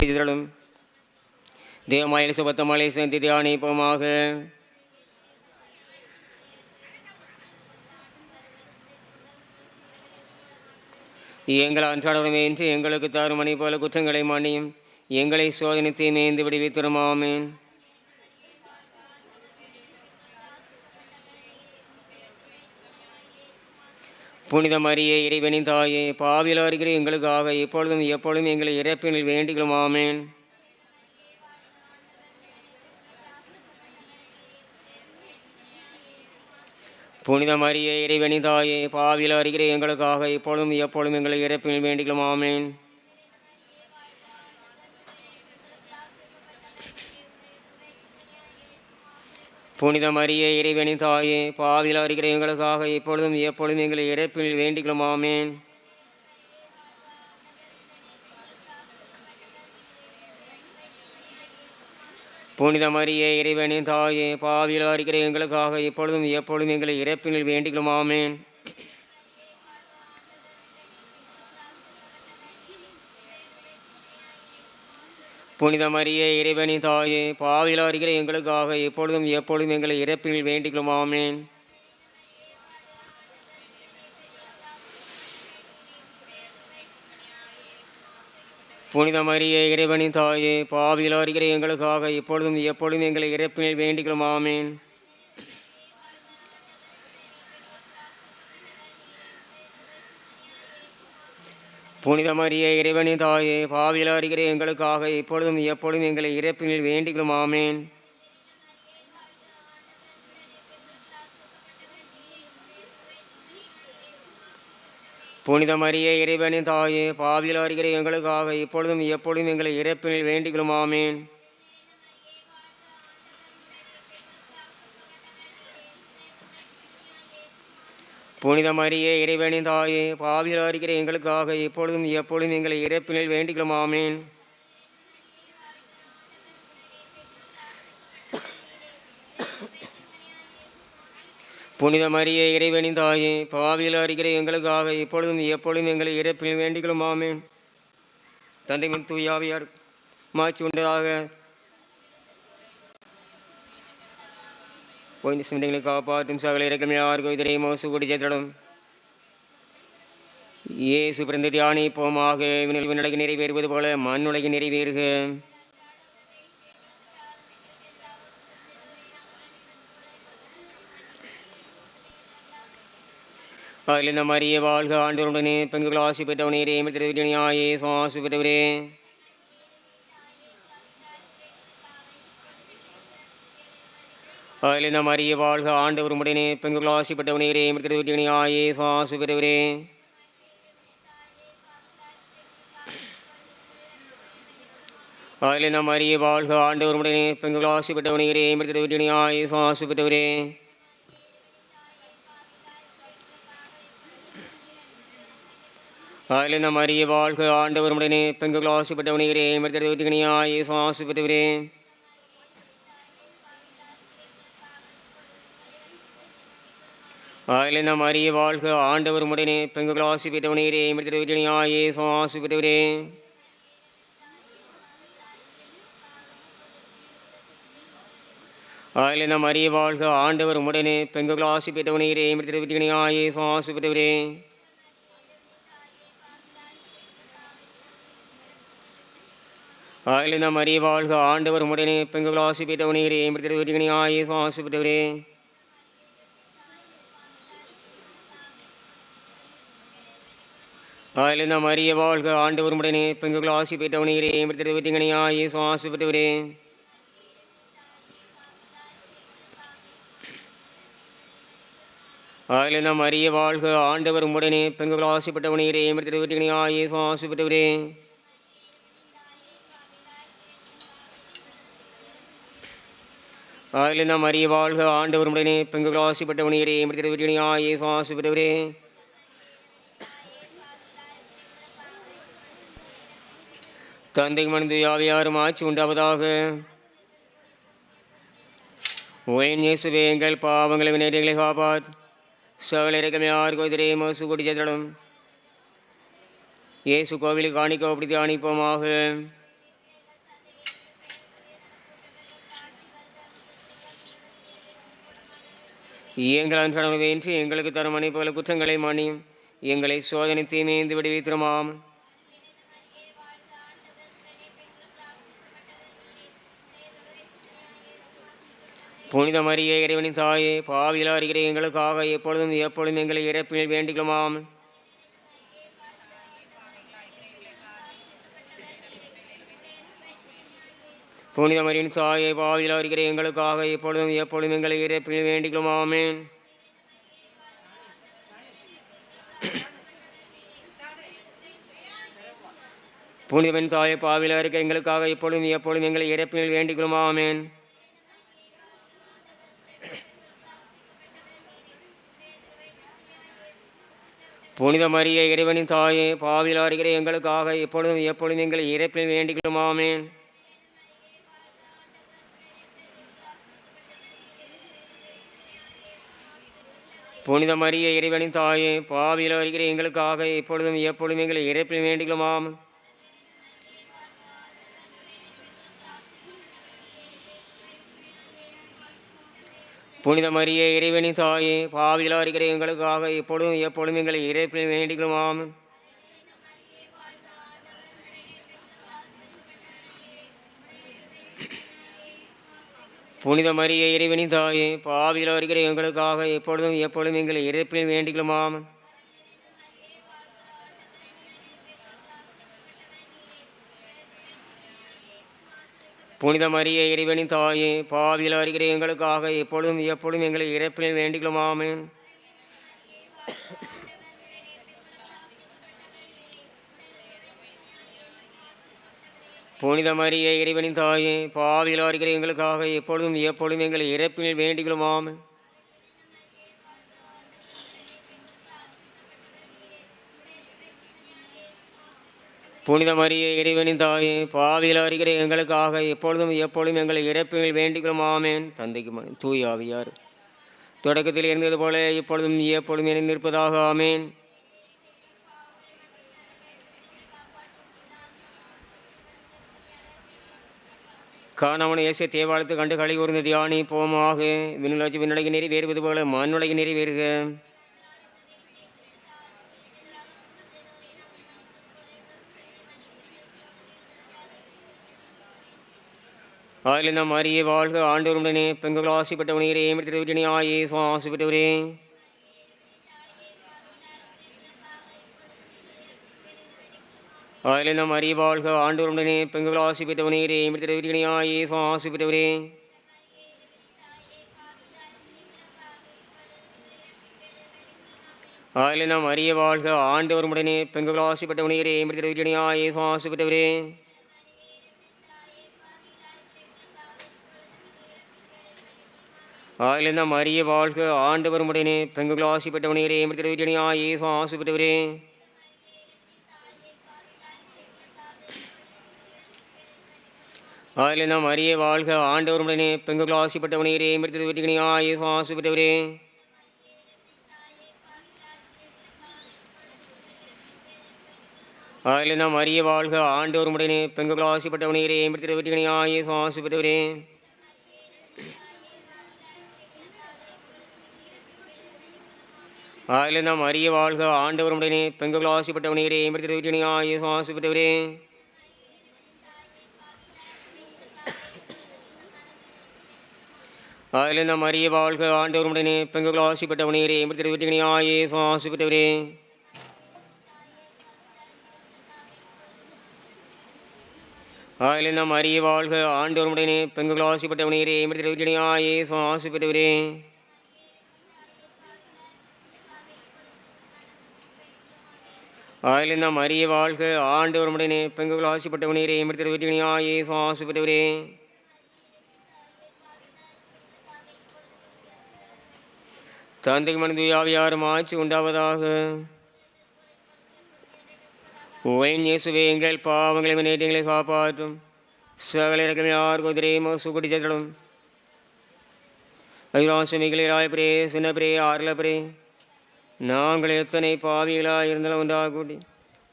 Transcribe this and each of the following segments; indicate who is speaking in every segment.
Speaker 1: இதழும் தேவமாயில் சுபத்தமலை சென்று தியானிப்போமாக எங்கள் அன்றாடமே என்று எங்களுக்கு தாரும் மணி போல குற்றங்களை மாண்டியும் எங்களை சோதனைத்தை மேய்ந்து விடுவித்திருமாமேன் புனித மரியே இறைவனின் தாயே பாவியில் வருகிற எங்களுக்காக எப்பொழுதும் எப்பொழுதும் எங்களை இறப்பினில் வேண்டிகளுமாமேன் புனித மரிய இறைவனிதாயே பாவியில் அறிகிற எங்களுக்காக இப்பொழுதும் எப்பொழுதும் எங்களை இறப்பில் வேண்டிகளும் ஆமேன். புனித மரிய இறைவனிதாயே பாவியில் அறிகிற எங்களுக்காக இப்பொழுதும் எப்பொழுதும் எங்களை இறப்பில் வேண்டிகளும் ஆமேன். புனித மரியே இறைவனின் தாயே பாவியில் வருகிற எங்களுக்காக எப்பொழுதும் எப்பொழுதும் எங்களை இறப்பினில் வேண்டிகளும் ஆமேன் புனித மரியே இறைவனின் தாயே பாவியில் வருகிற எங்களுக்காக எப்பொழுதும் எப்பொழுதும் எங்களை இறப்பினில் வேண்டிக்கலுமாமேன் புனித மரியே இறைவனின் தாயே பாவியில் வருகிற எங்களுக்காக இப்பொழுதும் எப்பொழுதும் எங்களை இறப்பினில் வேண்டிக்கிறோம் ஆமேன். புனித மரியே இறைவனின் தாயே பாவியில் வருகிற எங்களுக்காக இப்பொழுதும் எப்பொழுதும் எங்களை இறப்பினில் வேண்டிக்கிறோம் ஆமேன். புனித மரிய இறைவனின் தாயே பாவியில் வருகிற எங்களுக்காக இப்பொழுதும் எப்பொழுதும் எங்களை இறப்பினில் வேண்டிக்கொள்ளுமாமேன் ஆமேன். புனித மரிய இறைவனின் தாயே பாவியில் வருகிற எங்களுக்காக இப்பொழுதும் எப்பொழுதும் எங்களை இறப்பினில் வேண்டிக்கொள்ளுமாமேன் புனித மரிய இறைவனின் தாயே பாவியில் அறிகிற எங்களுக்காக இப்பொழுதும் எப்பொழுதும் எங்களை இறப்பில் வேண்டிகளும் ஆமேன் தந்தை மின் தூயாவியார் மாட்சி உண்டதாக. ஓய்ந்து சிந்தங்களை காப்பாற்றும் சகல இறக்கமே யாருக்கும் இதரை மோசு கூடி சேர்த்திடும் ஏசு பிறந்த தியானிப்போமாக விண்ணில் விண்ணுலகை நிறைவேறுவது போல மண்ணுலகை நிறைவேறுக. அதில் இந்த மரிய வாழ்க ஆண்டவருடனே. பெண்கள் ஆசி பெற்றவனே ரேம திருவினியாயே சுவாசி பெற்றவரே. அதில் இந்த மரிய வாழ்க ஆண்டவர் உடனே பெண்கள் ஆசி பெற்றவனே ரேம திருவினியாயே சுவாசி பெற்றவரே. அதில் இந்த மரிய வாழ்க ஆண்டவர் உடனே பெண்கள் ஆசி பெற்றவனே ரேம திருவினியாயே சுவாசி அதில் இந்த மரிய வாழ்க ஆண்டவர் உடனே பெண்கள் ஆசைப்பட்டவனே மருத்துவனியாயே சுவாசிப்பட்டவரே அதில் இந்த மரிய வாழ்க ஆண்டவர் உடனே பெண்கள் ஆசைப்பட்டவனே மருத்துவனியாயே சுவாசிப்பட்டவரே அதில் இந்த மரிய வாழ்க ஆண்டவர் உடனே பெண்கள் ஆசைப்பட்டவனே மருத்துவனியாயே சுவாசிப்பட்டவரே அதில் இந்த மரிய வாழ்க. ஆண்டவர் உடனே பெண்கள் ஆசி பெற்றவனே மிருத்திருவதிகனி ஆயே சுவாசி பெற்றவரே அதில் இந்த வாழ்க. ஆண்டவர் உடனே பெண்கள் ஆசி பெற்றவனே மிருத்திருவதிகனி ஆயே சுவாசி பெற்றவரே அதில் இந்த வாழ்க. ஆண்டவர் உடனே பெண்கள் ஆசைப்பட்டவனே மிருத்திருவதிகனி ஆயே சுவாசி பெற்றவரே அதில் நாம் அறிய வாழ்க ஆண்டவர் உடனே பெண்கள் ஆசிப்பட்ட உணரே விட்டினியாயே சுவாசிப்பட்டவரே தந்தை மனித யாவையாரும் ஆட்சி உண்டாவதாக. ஒயன் இயேசுவே எங்கள் பாவங்களை வினைகளை காப்பாத் சகல இறக்கமே யாருக்கு எதிரே மசு கொடி செதடும் இயேசு கோவிலுக்கு காணிக்கோ அப்படி தியானிப்போமாக எங்கள் அன்றாட என்று எங்களுக்கு தரும் அனைப்போல குற்றங்களை மன்னியும் எங்களை சோதனை தீமைந்து விடுவித்திருமாம். புனித மரியே இறைவனின் தாயே பாவியில் அறிகிற எங்களுக்காக எப்பொழுதும் எப்பொழுதும் எங்களை இறப்பில் வேண்டிக்குமாம் புனிதமரின் சாயை பாவியில் அறிகிற எங்களுக்காக எப்பொழுதும் எப்பொழுதும் எங்களை இறப்பில் வேண்டிக்குமாமேன் புனிதவன் தாயை பாவியில் அறிக்க எங்களுக்காக எப்பொழுதும் எப்பொழுதும் எங்களை இறப்பில் வேண்டிக்குமாமேன் புனித மரிய இறைவனின் தாயே பாவியில் அறிகிற எங்களுக்காக எப்பொழுதும் எப்பொழுதும் எங்களை இறப்பில் வேண்டிக்குமாமேன் புனித மரிய இறைவனின் தாயே பாவியில் வருகிற எங்களுக்காக எப்பொழுதும் எப்பொழுதும் எங்களை இறப்பில் வேண்டிக்கலுமாம் புனித மரிய இறைவனின் தாயே பாவியில் வருகிற எங்களுக்காக எப்பொழுதும் எப்பொழுதும் எங்களை இறப்பில் வேண்டிக்கலுமாம் புனித மரிய இறைவனி தாயே பாவியில் வருகிற எங்களுக்காக எப்பொழுதும் எப்பொழுதும் எங்களை இறப்பில் வேண்டிக்கலுமாம் புனித மரிய இறைவனின் தாயே பாவியில் வருகிற எங்களுக்காக எப்பொழுதும் எப்பொழுதும் எங்களை இறப்பில் வேண்டிக்கலுமாமேன் புனித மரிய இறைவனின் தாயே பாவியில் வருகிற எங்களுக்காக எப்பொழுதும் எப்பொழுதும் எங்களை இறப்பினில் வேண்டிகளுமாம் புனித மரிய இறைவனின் தாயே பாவியில் வருகிற எங்களுக்காக எப்பொழுதும் எப்பொழுதும் எங்களை இறப்பினில் வேண்டிகளுமாமேன் தந்தைக்கு மகன் தூய் ஆவியார். தொடக்கத்தில் இருந்தது போல இப்பொழுதும் எப்பொழுதும் இணைந்திருப்பதாக ஆமேன். காணவன் இயேசு தேவாலயத்து கண்டு களி கூர்ந்த தியானி போமாக. விண்ணுலட்சி விண்ணுலகி நிறைவேறுவது போல மண்ணுலகி நிறைவேறுக அதில் நாம் அறிய வாழ்க ஆண்டவருடனே பெண்கள் ஆசைப்பட்ட உணரே விட்டனே ஆயே சுவாசிப்பட்டவரே அதில் நாம் அறிய வாழ்க ஆண்டவருடனே பெண்கள் ஆசைப்பட்ட உணரே திருவிட்டனே ஆயே அதில் நாம் அறிய வாழ்க ஆண்டவருடனே பெண்கள் ஆசைப்பட்ட உணரே திருவிட்டனே ஆயே சுவாசிப்பட்டவரே அறிய வாழ்க ஆண்டவர் உடனே பெண்கள் ஆசிப்பட்டவனே எமர்த்திருவிட்டனே ஆயே அதில் நாம் அறிய வாழ்க ஆண்டவர் உடனே பெண்கள் ஆசிப்பட்டவனே எமர்த்திருவிட்டனே ஆசைப்பட்டவரே. அதில் நாம் அறிய வாழ்க ஆண்டவர் உடனே பெண்கள் ஆசிப்பட்டவனே எமர்த்திருவிட்டனே ஆயே ஆசிப்பட்டவரே. ஆகில நாம் அறிய வாழ்க ஆண்டவர் உடனே பெண்கள் ஆசைப்பட்டவனே எமர்த்திருவிட்டனே ஆயே ஆசைப்பட்டவரே. அதில் நாம் அறிய வாழ்க ஆண்டவர் உடனே பெண்கள் ஆசைப்பட்டவனே எமர்த்திருவிட்டனே ஆயே ஆசைப்பட்டவரே அதில் நாம் அறிய வாழ்க ஆண்டவர் உடனே பெண்கள் ஆசைப்பட்டவனே எமர்த்திருவிட்டனே ஆயே ஆசைப்பட்டவரே அதில் நாம் அறிய வாழ்க ஆண்டவர் உடனே பெண்கள் ஆசைப்பட்டவனே எமர்த்திருவிட்டனே ஆயே ஆசைப்பட்டவரே தந்தை மனது யாவியாரும் ஆட்சி உண்டாவதாக? ஓயின் இயேசுவே எங்கள் பாவங்களை நேற்றங்களை காப்பாற்றும். சகல இறக்கமே யார் குதிரையும் சுகுடி சதடும் ஐராசமிகளை ராயபிரே சின்னப்பிரே ஆர்லபிரே நாங்கள் எத்தனை பாவிகளாக இருந்தாலும் ஒன்றாக கூட்டி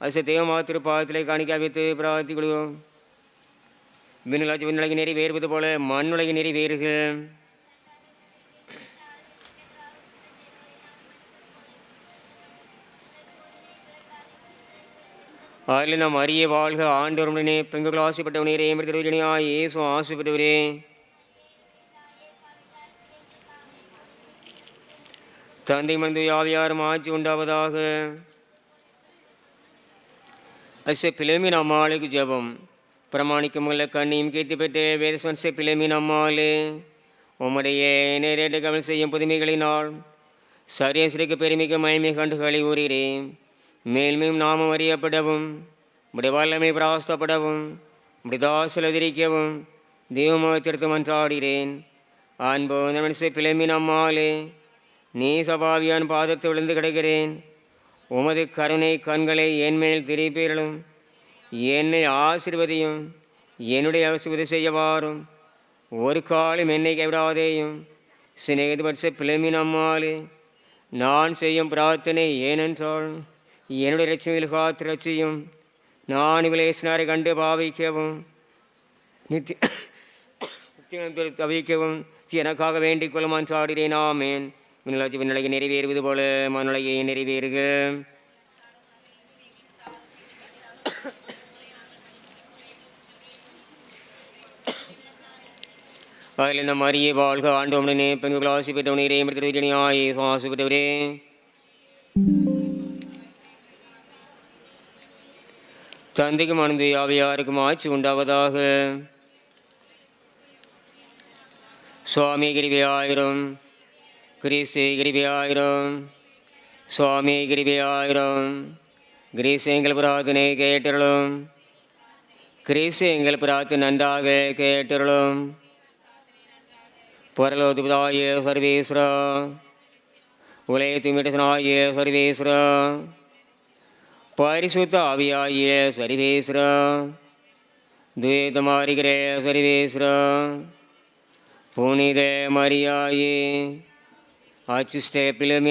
Speaker 1: அசத்தேவமா திருப்பாதத்திலே காணிக்க வைத்து பிரார்த்தி கொள்வோம் விண்ணுலாச்சி விண்ணுலகி நெறி வேறுவது போல மண்ணுலகி நெறி வேறுகள். அதில் நாம் அறிய வாழ்க ஆண்டவருடனே பெண்கள் ஆசைப்பட்டவனே ஏமர்த்தியா ஏசு ஆசைப்பட்டவரே தந்தை மனது யாவியாரும் ஆட்சி உண்டாவதாக. அசை பிளமின் அம்மாளுக்கு ஜபம். பிரமாணிக்கும் உள்ள கண்ணியும் கீர்த்தி பெற்ற வேதஸ்வன்ச பிளமின் அம்மாளே உம்முடைய நேரடி கவனம் செய்யும் புதுமைகளினால் சரியசிற்கு பெருமிக்க மயமை கண்டுகளை ஊறுகிறேன் மேல்மையும் நாமம் அறியப்படவும் உடைய வல்லமை பிராஸ்தப்படவும் முடிதாசலதிரிக்கவும் தெய்வமாக மன்றாடுகிறேன். அன்போ மனுஷ பிளமின் அம்மாளே நீ சபாவியான் பாதத்தை விழுந்து கிடக்கிறேன். உமது கருணை கண்களை என்மேல் திரிப்பீர்களும் என்னை ஆசிர்வதியும் என்னுடைய அவசியத்தை செய்யவாரும். ஒரு காலம் என்னை கைவிடாதேயும் சிநேகித பட்ச அம்மாளே நான் செய்யும் பிரார்த்தனை ஏனென்றால் என்னுடைய லட்சியங்கள் காத்து ரட்சியும் நான் விலேசனாரை கண்டு பாவிக்கவும் நித்திய தவிக்கவும் எனக்காக வேண்டிக் கொள்ளுமான் சாடுகிறேன். ஆமேன். விண்ணுலாட்சி விண்ணுலகை நிறைவேறுவது போல மனநிலையை நிறைவேறுக. அதில் இந்த மரிய வாழ்க ஆண்டவனே பெண்கள் ஆசி பெற்றவனே இறைமத்தினாயே சுவாசி பெற்றவரே. தந்தைக்கும் அனந்து யாவையாருக்கும் ஆட்சி உண்டாவதாக. சுவாமி கிருபியாயிரம். கிரீசு கிருபியாயிரம். சுவாமி கிருபியாயிரம். கிரீசு எங்கள் பிரார்த்தனை கேட்டருளும். கிரீசு எங்கள் பிரார்த்தனை நன்றாக கேட்டருளும். பரலோதுபதாய சர்வேஸ்வரா. உலகத்து மிடசனாய சர்வேஸ்வரா. பரிசுத்த ஆவியாகிய சர்வேஸ்வரா துவேதமாரிகிற சர்வேஸ்வரா புனித மரியாயே அச்சுஸ்தே பிளமி